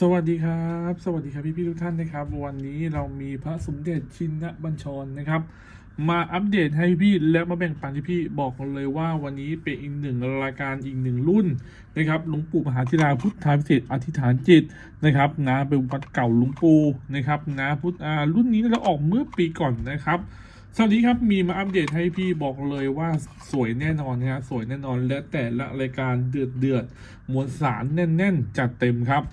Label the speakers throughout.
Speaker 1: สวัสดีครับ สวัสดีครับพี่พี่ๆทุกท่านนะครับ วันนี้เรามีพระสมเด็จชินบัญชรนะครับ มาอัปเดตให้พี่และมาแบ่งปันที่พี่บอกเลยว่าวันนี้เป็นอีกหนึ่งรายการอีกหนึ่งรุ่นนะครับหลวงปู่มหาธิราพุทธาพิเศษอธิษฐานจิตนะครับนะเป็นวัดเก่าหลวงปู่นะครับนะพุทธอารุ่นนี้เราออกเมื่อปีก่อนนะครับสวัสดีครับมีมาอัปเดตให้พี่บอกเลยว่าสวยแน่นอนนะฮะสวยแน่นอนและแต่ละรายการเดือดเดือดมวลสารแน่น ๆ จัดเต็มครับ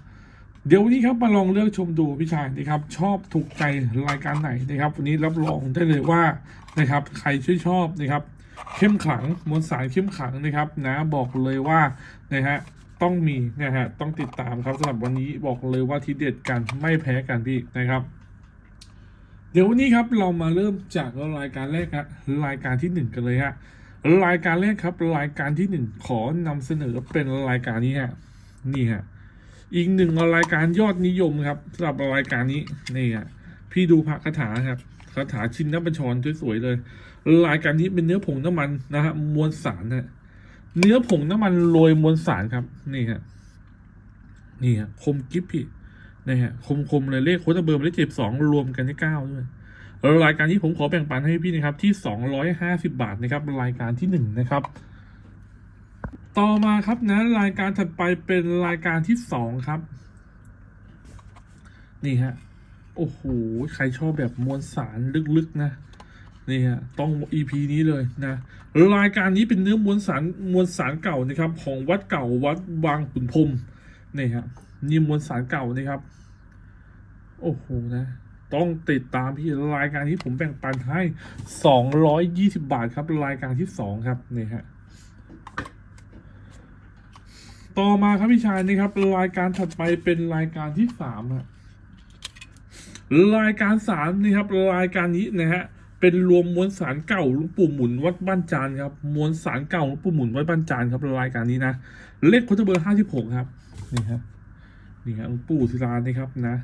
Speaker 1: เดี๋ยววันนี้ครับมาลองเลือกชมดูพี่ชายนะครับชอบถูกใจรายการไหนนะครับวันนี้รับรองได้เลยว่านะครับใครช่วยชอบนะครับเข้มขลังมวลสารเข้มขลังนะครับนะบอกเลยว่านะฮะต้องมีนะฮะต้องติดตามครับสำหรับวันนี้บอกเลยว่าทีเด็ดกันไม่แพ้กันพี่นะครับ เดี๋ยววันนี้ครับเรามาเริ่มจากรายการแรกครับรายการที่หนึ่งกันเลยฮะรายการแรกครับรายการที่หนึ่งขอนำเสนอเป็นรายการนี้ฮะนี่ฮะ อีกหนึ่งรายการยอดนิยมครับสำหรับรายการนี้นี่ฮะพี่ดูพระคาถาครับคาถาชินนบัญชรสวยๆเลย รายการนี้เป็นเนื้อผงน้ำมันนะฮะมวลสารนะเนื้อผงน้ำมันโรยมวลสารครับนี่ฮะนี่ฮะคมกิฟพี่นะฮะคมๆเลยเลขโค้ดเบอร์มาได้เจ็บสองรวมกันได้เก้าด้วยรายการที่ผมขอแบ่งปันให้พี่นะครับที่สองร้อยห้าสิบาทนะครับรายการที่หนึ่งนะครับ ต่อมาครับนะรายการถัดไปเป็นรายการที่สองครับ นี่ฮะ โอ้โห ใครชอบแบบมวลสารลึกๆนะ นี่ฮะ ต้อง EP นี้เลยนะ รายการนี้เป็นเนื้อมวลสารมวลสารเก่านะครับ ของวัดเก่าวัดบางขุนพรมนี่ฮะนี่มวลสารเก่านะครับ โอ้โหนะต้องติดตามพี่รายการที่ผมแบ่งปันให้สองร้อยยี่สิบาทครับ รายการที่สองครับนี่ฮะ ต่อมาครับพี่ชายนี่ครับรายการถัดไปเป็นรายการที่สามฮะรายการสามนี่ครับรายการนี้นะฮะเป็นรวมมวลสารเก่าหลวงปู่หมุนวัดบ้านจานครับมวลสารเก่าหลวงปู่หมุนวัดบ้านจานครับรายการนี้นะเลขโค้ดเบอร์ห้าสิบหกครับนี่ฮะนี่ฮะหลวงปู่ศิลานะครับนะ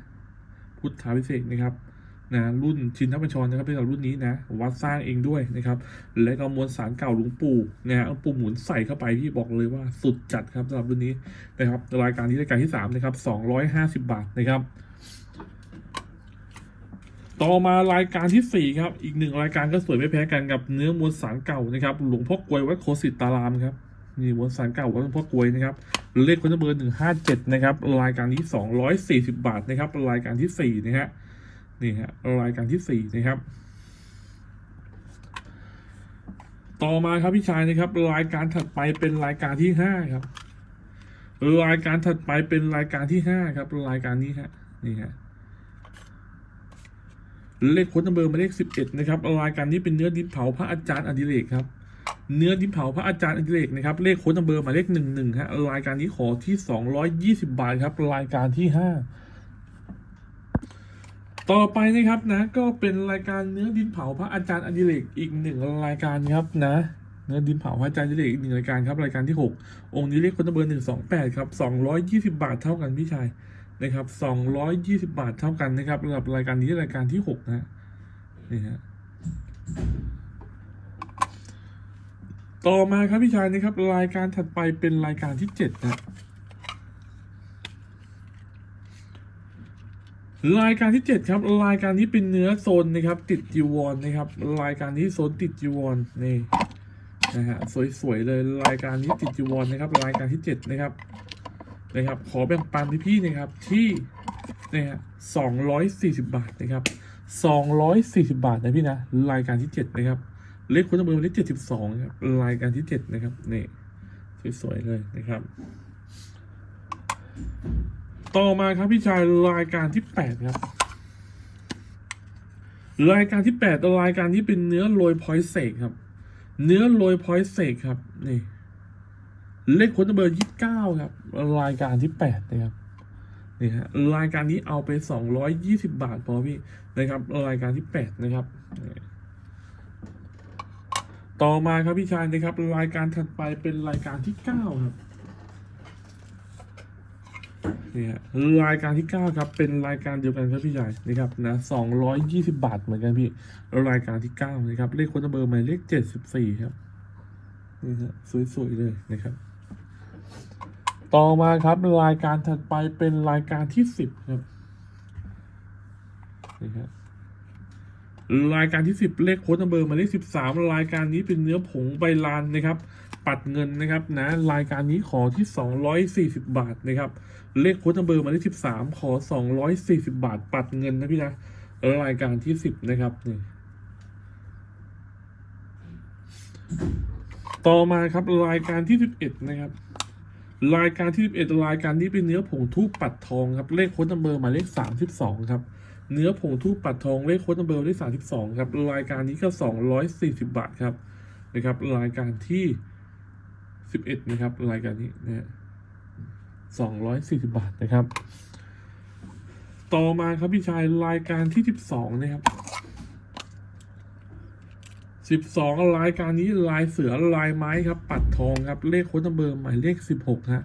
Speaker 1: พุทธาพิเศษนะครับ นะรุ่นชินทัพบัญชรนะครับเป็นรุ่นนี้นะวัดสร้างเองด้วยนะครับและก็มวลสารเก่าหลวงปู่นะฮะหลวงปู่หมุนใส่เข้าไปพี่บอกเลยว่าสุดจัดครับสำหรับรุ่นนี้นะครับรายการที่รายการที่สามนะครับสองร้อยห้าสิบาทนะครับ ต่อมารายการที่สี่ครับอีกหนึ่งรายการก็สวยไม่แพ้กันกับเนื้อมวลสารเก่านะครับหลวงพ่อกวยวัดโคสิตตารามครับนี่มวลสารเก่าวัดหลวงพ่อกวยนะครับเลขคนเบอร์หนึ่งห้าเจ็ดนะครับรายการที่สองร้อยสี่สิบาทนะครับรายการที่สี่นะฮะ นี่ฮะรายการที่สี่นะครับ ต่อมาครับพี่ชายนะครับ รายการถัดไปเป็นรายการที่ห้าครับ รายการถัดไปเป็นรายการที่ห้าครับ รายการนี้ฮะนี่ฮะเลขโค้ดเบอร์หมายเลขสิบเอ็ดนะครับรายการนี้เป็นเนื้อดินเผาพระอาจารย์อดิเรกครับ เนื้อดินเผาพระอาจารย์อดิเรกนะครับเลขโค้ดเบอร์หมายเลขหนึ่งหนึ่งฮะรายการนี้ขอที่สองร้อยยี่สิบาทครับ รายการที่ห้า ต่อไปนะครับนะก็เป็นรายการเนื้อดินเผาพระอาจารย์อดิเรกอีกหนึ่งรายการครับนะเนื้อดินเผาพระอาจารย์อดิเรกอีกหนึ่งรายการครับรายการที่หกองค์นี้เลขโค้ดเบอร์หนึ่งสองแปดครับสองร้อยยี่สิบาทเท่ากันพี่ชายนะครับสองร้อยยี่สิบาทเท่ากันนะครับสำหรับรายการนี้รายการที่หกนะนี่ฮะต่อมาครับพี่ชายนะครับรายการถัดไปเป็นรายการที่เจ็ดนะ รายการที่เจ็ดครับ รายการนี้เป็นเนื้อโซนนะครับติดจีวรนะครับ รายการนี้โซนติดจีวรนี่นะฮะสวยๆเลยรายการนี้ติดจีวรนะครับ รายการที่เจ็ดนะครับนะครับ ขอแบ่งปันที่พี่นะครับที่นะฮะสองร้อยสี่สิบบาทนะครับสองร้อยสี่สิบาทนะพี่นะรายการที่เจ็ดนะครับ เลขคุณเบอร์วันที่เจ็ดสิบสองครับรายการที่เจ็ดนะครับนี่สวยๆเลยนะครับ ต่อมาครับพี่ชายรายการที่แปดครับรายการที่แปดรายการที่เป็นเนื้อโรยพอยเซกครับ เนื้อโรยพอยเซกครับนี่เลขคุณเบอร์ยี่สิบเก้าครับ รายการที่แปดนะครับนี่ฮะรายการนี้เอาไปสองร้อยยี่สิบบาทพอพี่นะครับ รายการที่แปดนะครับ ต่อมาครับพี่ชายนะครับ รายการถัดไปเป็นรายการที่เก้าครับ นี่ยรายการที่เก้าครับ เป็นรายการเดียวกันครับพี่ชายนะครับนะสองร้อยยี่สิบาทเหมือนกันพี่แล้วรายการที่เก้านะครับ เลขคนเบอร์หมายเลขเจ็ดสิบสี่ครับนี่ฮะสวยๆเลยนะครับ ต่อมาครับรายการถัดไปเป็นรายการที่สิบครับนี่ครับรายการที่สิบเลขโค้ดนัมเบอร์หมายเลขสิบสามรายการนี้เป็นเนื้อผงใบลานนะครับ ปัดเงินนะครับนะรายการนี้ขอที่สองร้อยสี่สิบบาทนะครับเลขโค้ดนัมเบอร์มายเลขสิบสามขอสองร้อยสี่สิบาท ปัดเงินนะพี่นะรายการที่สิบนะครับนี่ต่อมาครับรายการที่สิบเอ็ดนะครับรายการที่ 11 รายการนี้เป็นเนื้อผงทูบปัดทองครับเลขโค้ดนัมเบอร์หมายเลข 32 ครับเนื้อผงทูบปัดทองเลขโค้ดนัมเบอร์เลข32 ครับรายการนี้ก็ 240 บาทครับนะครับรายการที่ 11นะครับรายการนี้นะฮะ240บาทนะครับ ต่อมาครับพี่ชายรายการที่12นะครับสิบสองรายการนี้ลายเสือลายไม้ครับ ปัดทองครับ เลขโค้ดนัมเบอร์หมายเลขสิบหกฮะ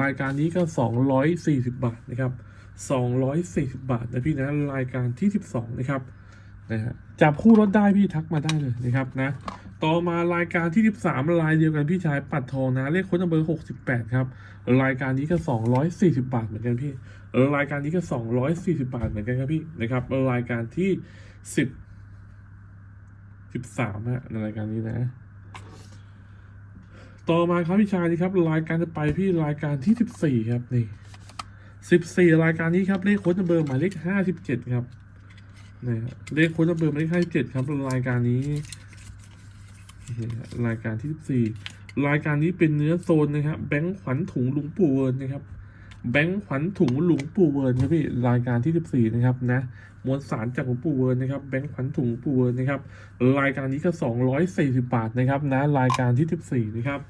Speaker 1: รายการนี้ก็สองร้อยสี่สิบาทนะครับสองร้อยสี่สิบาทนะพี่นะรายการที่สิบสองนะครับ นะฮะจับคู่รถได้พี่ทักมาได้เลยนะครับนะ ต่อมารายการที่สิบสามลายเดียวกันพี่ชายปัดทองนะเลขค้นเบอร์หกสิบแปดครับ รายการนี้ก็สองร้อยสี่สิบาทเหมือนกันพี่รายการนี้ก็สองร้อยสี่สิบาทเหมือนกันครับพี่นะครับรายการที่สิบสิบสามฮะในรายการนี้นะต่อมาครับพี่ชายนี่ครับรายการจะไปพี่รายการที่สิบสี่ครับนี่สิบสี่รายการนี้ครับเลขค้นเบอร์หมายเลขห้าสิบเจ็ดครับ นี่ฮะเลขโค้ดนัมเบอร์หมายเลขห้าสิบเจ็ดครับรายการนี้รายการที่สิบสี่รายการนี้เป็นเนื้อโซนนะครับ แบงค์ขวัญถุงลุงปู่เวิร์นนะครับ แบงค์ขวัญถุงลวงปู่เวิร์นครับพี่รายการที่สิบสี่นะครับนะมวลสารจากหลวงปู่เวิร์นนะครับแบงค์ขวัญถุงหลวงปู่เวิร์นนะครับ รายการนี้ก็สองร้อยสี่สิบาทนะครับนะรายการที่สิบสี่นะครับ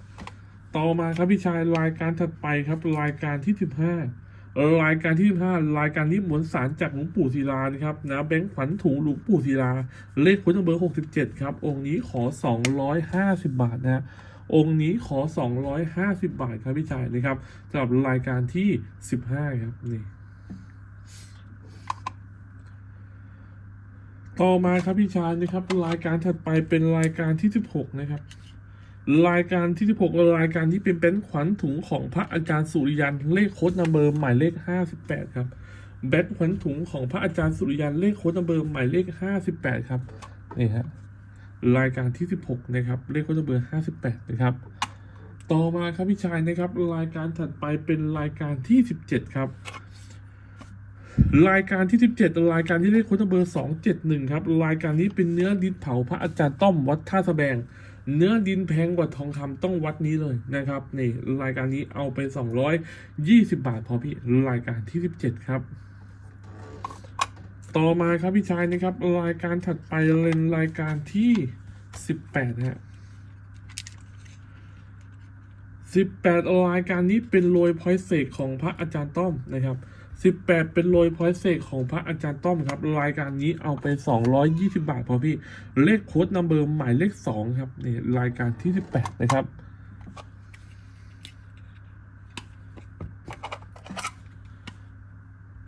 Speaker 1: ต่อมาครับพี่ชายรายการถัดไปครับรายการที่สิบห้า รายการที่สิบห้ารายการนี้มวลสารจากหลวงปู่ศิลานะครับนะแบงค์ขวัญถุงหลวงปู่ศิลา เลขคุณเบอร์หกสิบเจ็ดครับ องค์นี้ขอสองร้อยห้าสิบบาทนะองค์นี้ขอสองร้อยห้าสิบบาทครับพี่ชายนะครับสำหรับรายการที่สิบห้าครับนี่ต่อมาครับพี่ชายนะครับ รายการถัดไปเป็นรายการที่ 16 นะครับ รายการที่ 16 รายการที่เป็นเป็นขวัญถุงของพระอาจารย์สุริยัน เลขโค้ดนัมเบอร์หมายเลข 58 ครับแบทขวัญถุงของพระอาจารย์สุริยันเลขโค้ดนัมเบอร์หมายเลข 58 ครับนี่ฮะรายการที่ 16 นะครับ เลขโค้ดนัมเบอร์ 58 นะครับ ต่อมาครับพี่ชายนะครับ รายการถัดไปเป็นรายการที่ 17 ครับรายการที่ 17 รายการที่เลขโค้ดเบอร์ 271 ครับ รายการนี้เป็นเนื้อดินเผาพระอาจารย์ต้อมวัดท่าสะแบง เนื้อดินแพงกว่าทองคำต้องวัดนี้เลยนะครับนี่รายการนี้เอาไป 220 บาทพอพี่รายการที่ 17 ครับ ต่อมาครับพี่ชายนะครับ รายการถัดไปเป็นรายการที่ 18ฮะ สิบแปดรายการนี้เป็นโรยพอยเสกของพระอาจารย์ต้อมนะครับสิบแปดเป็นโรยพอยเสกของพระอาจารย์ต้อมครับ รายการนี้เอาไปสองร้อยยี่สิบาทพอพี่ เลขโค้ดนัมเบอร์หมายเลขสองครับนี่รายการที่สิบแปดนะครับ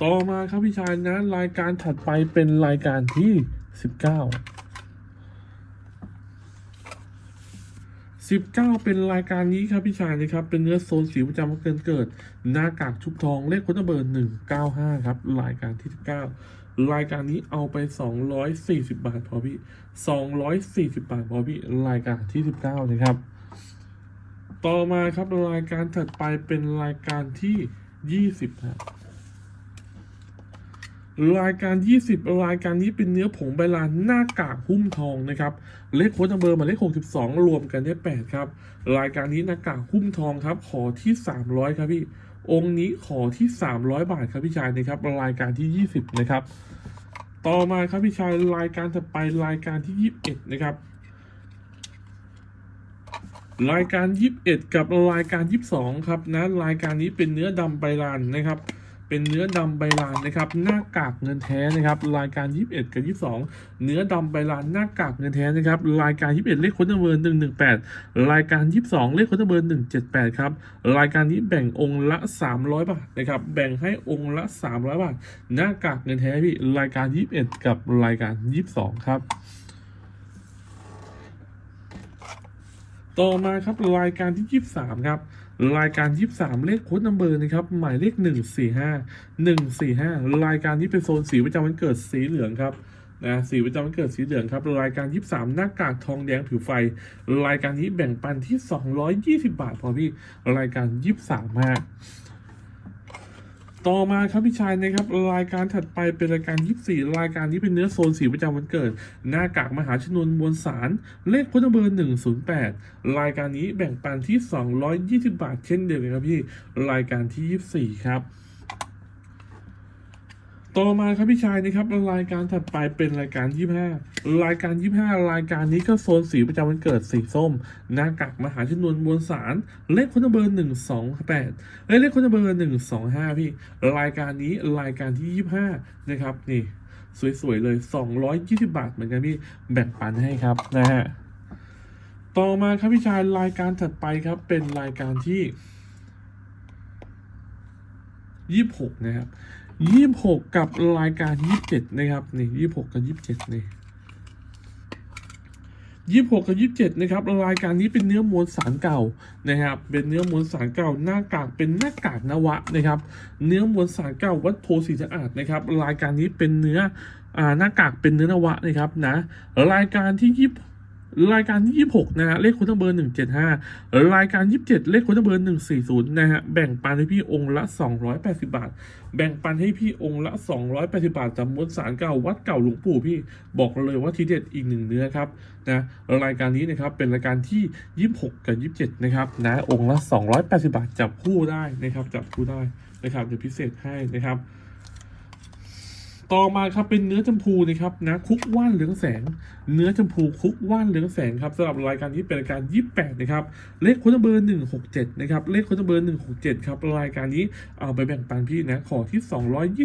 Speaker 1: ต่อมาครับพี่ชายนะรายการถัดไปเป็นรายการที่สิ บเก้าสิบเก้าเป็นรายการนี้ครับพี่ชายนะครับ เป็นเนื้อโซนสีประจำวันเกินเกิด หน้ากากชุบทองเลขค้ดเบอร์หนึ่งเก้าห้าครับ รายการที่สิบเก้ารายการนี้เอาไปสองร้อยสี่สิบาทพอพี่สองร้อยสี่สิบาทพอพี่ รายการที่สิบเก้านะครับ ต่อมาครับรายการถัดไปเป็นรายการที่ยี่สิบครับ รายการ 20 รายการนี้เป็นเนื้อผงใบลานหน้ากากหุ้มทองนะครับ เลขโค้ดนัมเบอร์มาเลข 62 รวมกันได้8ครับ รายการนี้หน้ากากหุ้มทองครับ ขอที่ 300 ครับพี่ องค์นี้ขอที่ 300 บาทครับพี่ชายนะครับ รายการที่ 20 นะครับ ต่อมาครับพี่ชายรายการถัดไปรายการที่ 21 นะครับ รายการ 21 กับรายการ 22 ครับนะรายการนี้เป็นเนื้อดำใบลานนะครับ เป็นเนื้อดำใบลานนะครับหน้ากากเงินแท้นะครับรายการ 21 กับ 22 เนื้อดำใบลานหน้ากากเงินแท้นะครับรายการ 21 เลขโค้ดเบอร์118 รายการ 22 เลขโค้ดเบอร์178ครับรายการนี้แบ่งองค์ละ 300 บาทนะครับแบ่งให้องค์ละ 300 บาท หน้ากากเงินแท้พี่รายการ 21 กับรายการ 22 ครับต่อมาครับรายการที่ 23 ครับ รายการยี่สามเลขโค้ดนัมเบอร์นะครับ หมายเลขหนึ่งสี่ห้าหนึ่งสี่ห้ารายการนี้เป็นโซนสีประจำวันเกิดสีเหลืองครับนะสีประจำวันเกิดสีเหลืองครับ รายการยี่สามหน้ากากทองแดงผิวไฟ รายการนี้แบ่งปันที่สองร้อยยี่สิบาทพอพี่ รายการยี่สามมาก ต่อมาครับพี่ชายนะครับรายการถัดไปเป็นรายการ 24 รายการนี้เป็นเนื้อโซนสีประจำวันเกิด หน้ากากมหาชนวนมวลสาร เลขพุทธเบอร์ 108 รายการนี้แบ่งปันที่ 220 บาทเช่นเดียวกันครับพี่ รายการที่ 24 ครับ ต่อมาครับพี่ชายนะครับรายการถัดไปเป็นรายการ 25 รายการ 25 รายการนี้ก็โซนสีประจำวันเกิดสีส้มหน้ากากมหาชนวนมวลสารเลขคนเบอร์ 128เอ้ยเลขคนเบอร์ 125 พี่ รายการนี้รายการที่ 25 นะครับนี่สวยๆเลย 220 บาทเหมือนกันพี่แบ่งปันให้ครับนะฮะต่อมาครับพี่ชายรายการถัดไปครับเป็นรายการที่ ยี่หกนะครับยี่หกกับรายการยี่สิบเจ็ดนะครับนี่ยี่หกกับยี่สิบเจ็ดนี่ยี่หกกับยี่สิบเจ็ดนะครับรายการนี้เป็นเนื้อมวลสารเก่านะครับเป็นเนื้อมวลสารเก่าหน้ากากเป็นหน้ากากนวะนะครับ เนื้อมวลสารเก่าวัดโพสีสะอาดนะครับรายการนี้เป็นเนื้ออ่าหน้ากากเป็นเนื้อนวะนะครับนะรายการที่ยี่ รายการที่ 26 นะฮะเลขคุณเบอร์ 175 รายการ 27 เลขคุณเบอร์ 140 นะฮะแบ่งปันให้พี่องค์ละ 280 บาท แบ่งปันให้พี่องค์ละ 280 บาทจากมวลสารเก่าวัดเก่าหลวงปู่พี่บอกเลยว่าทีเด็ดอีกหนึ่งเนื้อครับนะรายการนี้นะครับเป็นรายการที่ 26 กับ 27 นะครับนะองค์ละ 280 บาทจับคู่ได้นะครับจับคู่ได้นะครับเดี๋ยวพิเศษให้นะครับ ต่อมาครับเป็นเนื้อชมพูนะครับนะคุกว่านเหลืองแสง เนื้อชมพูคุกว่านเหลืองแสงครับสำหรับรายการนี้เป็นรายการ 28 นะครับเลขคนเบอร์ 167 นะครับเลขคนเบอร์ 167 ครับรายการนี้เอาไปแบ่งปันพี่นะขอที่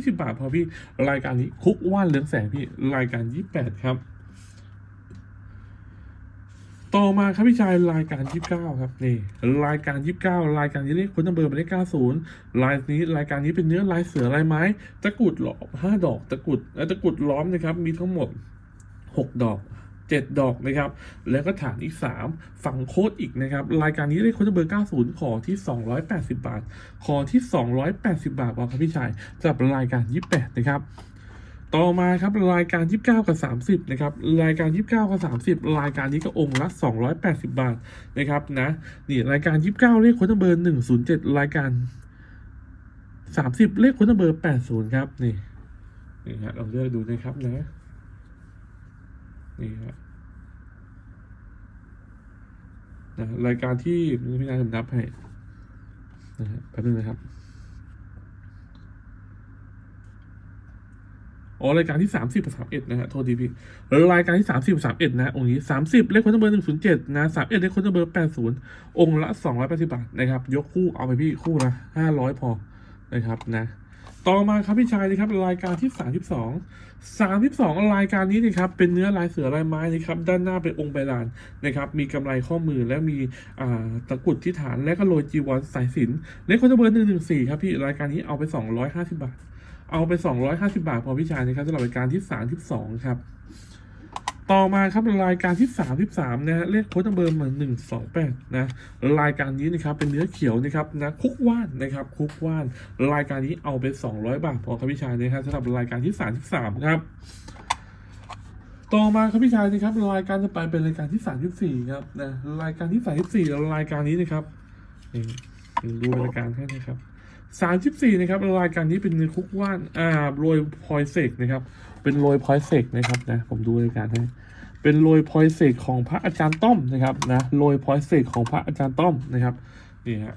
Speaker 1: 220 บาทพอพี่รายการนี้คุกว่านเหลืองแสงพี่รายการ 28 ครับ ต่อมาครับพี่ชายรายการ 29 ครับนี่รายการ 29 รายการนี้เลขคุณเบอร์เป็นเลข90รายนี้รายการนี้เป็นเนื้อลายเสือลายไม้ตะกุดหลอม5ดอกตะกุดและตะกุดล้อมนะครับมีทั้งหมด 6 ดอก7 ดอกนะครับ แล้วก็ฐานอีก 3 ฝั่งโคดอีกนะครับ รายการนี้เลขโค้ดเบอร์ 90 ขอที่ 280 บาท ขอที่ 280 บาทพอครับพี่ชายสำหรับรายการ 28 นะครับ ต่อมาครับรายการ 29 กับ 30นะครับรายการ 29 กับ 30 รายการนี้ก็องค์ละ 280 บาทนะครับนะนี่รายการ 29 เลขโค้ดเบอร์ 107 รายการ 30 เลขค้ดเบอร์ 80 ครับนี่นี่ฮะลองเลือกดูนะครับนะนี่ฮะนะรายการที่พี่นายผมนับให้นะฮะแป๊บนึงนะครับ อ๋อรายการที่สามสิบกับสามเอ็ดนะฮะโทษทีพี่รายการที่สามสิบสามเอ็ดนะองค์นี้สามสิบเลขคนเบอร์หนึ่งศูนย์เจ็ดนะสามเอ็ดเลขคนเบอร์แปดศูนย์องค์ละสองร้อยแปดสิบบาทนะครับยกคู่เอาไปพี่คู่ละห้าร้อยพอนะครับนะต่อมาครับพี่ชายนะครับรายการที่สามสิบสองสามสิบสองรายการนี้นะครับเป็นเนื้อลายเสือลายไม้นะครับด้านหน้าเป็นองค์ใบลานนะครับมีกำไรข้อมือและมีอ่าตะกรุดที่ฐานและก็โรยจีวรสายสินเลขคนเบอร์หนึ่งหนึ่งสี่ครับพี่รายการนี้เอาไปสองร้อยห้าสิบบาท เอาไป 250 บาทพอพี่ชายนะครับสำหรับรายการที่ 32 ครับ ต่อมาครับรายการที่ 33 นะฮะเลขโค้ดนัมเบอร์เหมือน128 นะ รายการนี้นะครับเป็นเนื้อเขียวนะครับนะคุกว่านนะครับคุกว่าน รายการนี้เอาไป 200 บาทพอครับพี่ชายนะครับสำหรับรายการที่ 33 ครับต่อมาครับพี่ชายนะครับรายการจะไปเป็นรายการที่34ครับนะรายการที่34แล้วรายการนี้นะครับนี่ดูรายการให้นะครับ สามสิบสี่นะครับรายการนี้เป็นคุกว่านอ่าโรยพอยเซกนะครับ เป็นโรยพอยเซกนะครับนะผมดูรายการให้เป็นโรยพอยเซกของพระอาจารย์ต้อมนะครับนะโรยพอยเซกของพระอาจารย์ต้อมนะครับนี่ฮะ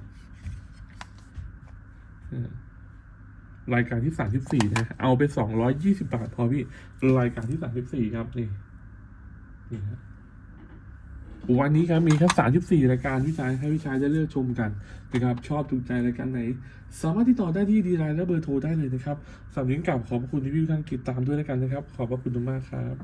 Speaker 1: รายการที่สามสิบสี่นะเอาไปสองร้อยยี่สิบาทพอพี่รายการที่สามสิบสี่ครับนี่นี่ฮะ วันนี้ครับมีแค่34 รายการวิจัยให้พี่ชายได้เลือกชมกันนะครับ ชอบถูกใจรายการไหน สามารถติดต่อได้ที่ดีไลน์และเบอร์โทรได้เลยนะครับสำหรับนี้กลับขอบคุณที่พี่ทุกท่านติดตามด้วยแล้วกันนะครับ ขอบพระคุณมากครับ